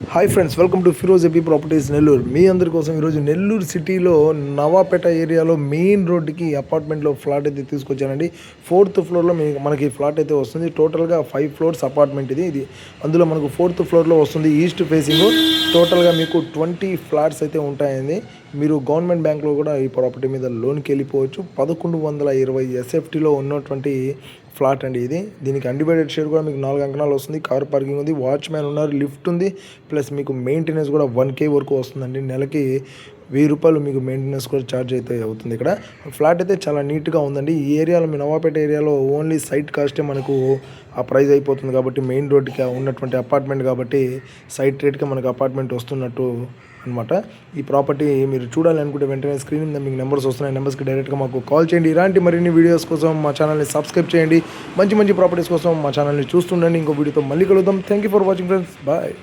Hi friends welcome to Firoz AP properties Nellore మీ అందరి కోసం ఈరోజు నెల్లూరు సిటీలో నవాపేట ఏరియాలో మెయిన్ రోడ్డుకి అపార్ట్మెంట్లో ఫ్లాట్ అయితే తీసుకొచ్చానండి. ఫోర్త్ ఫ్లోర్లో మీ మనకి ఫ్లాట్ అయితే వస్తుంది. టోటల్గా ఫైవ్ ఫ్లోర్స్ అపార్ట్మెంట్ ఇది. ఇది అందులో మనకు ఫోర్త్ ఫ్లోర్లో వస్తుంది ఈస్ట్ ఫేసింగ్ టోటల్గా మీకు ట్వంటీ ఫ్లాట్స్ అయితే ఉంటాయండి. మీరు గవర్నమెంట్ బ్యాంక్లో కూడా ఈ ప్రాపర్టీ మీద లోన్కి వెళ్ళిపోవచ్చు. పదకొండు వందల ఇరవై ఎస్ఎఫ్టీలో ఉన్నటువంటి ఫ్లాట్ అండి ఇది. దీనికి అన్డివైడెడ్ షేర్ కూడా మీకు నాలుగు అంకణాలు వస్తుంది. కార్ పార్కింగ్ ఉంది వాచ్మ్యాన్ ఉన్నారు లిఫ్ట్ ఉంది ప్లస్ మీకు మెయింటెనెన్స్ కూడా వన్ కే వరకు వస్తుందండి. నెలకి వెయ్యి రూపాయలు మీకు మెయింటెనెన్స్ కూడా ఛార్జ్ అయితే అవుతుంది ఇక్కడ. ఫ్లాట్ అయితే చాలా నీట్గా ఉందండి. ఈ ఏరియాలో మీ నవాపేట ఏరియాలో ఓన్లీ సైట్ కాస్టే మనకు ఆ ప్రైస్ అయిపోతుంది కాబట్టి మెయిన్ రోడ్కి ఉన్నటువంటి అపార్ట్మెంట్ కాబట్టి సైట్ రేట్కి మనకు అపార్ట్మెంట్ వస్తున్నట్టు అనమాట ఈ ప్రాపర్టీ మీరు చూడాలనుకుంటే వెంటనే స్క్రీన్ మీద మీకు నెంబర్స్ వస్తున్నాయి. నెంబర్స్కి డైరెక్ట్గా మాకు కాల్ చేయండి. ఇలాంటి మరిన్ని వీడియోస్ కోసం మా ఛానల్ని సబ్స్క్రైబ్ చేయండి. మంచి మంచి ప్రాపర్టీస్ కోసం మా ఛానల్ని చూస్తుండండి. ఇంకో వీడియోతో మళ్ళీ కలుద్దాం. Thank you for watching friends bye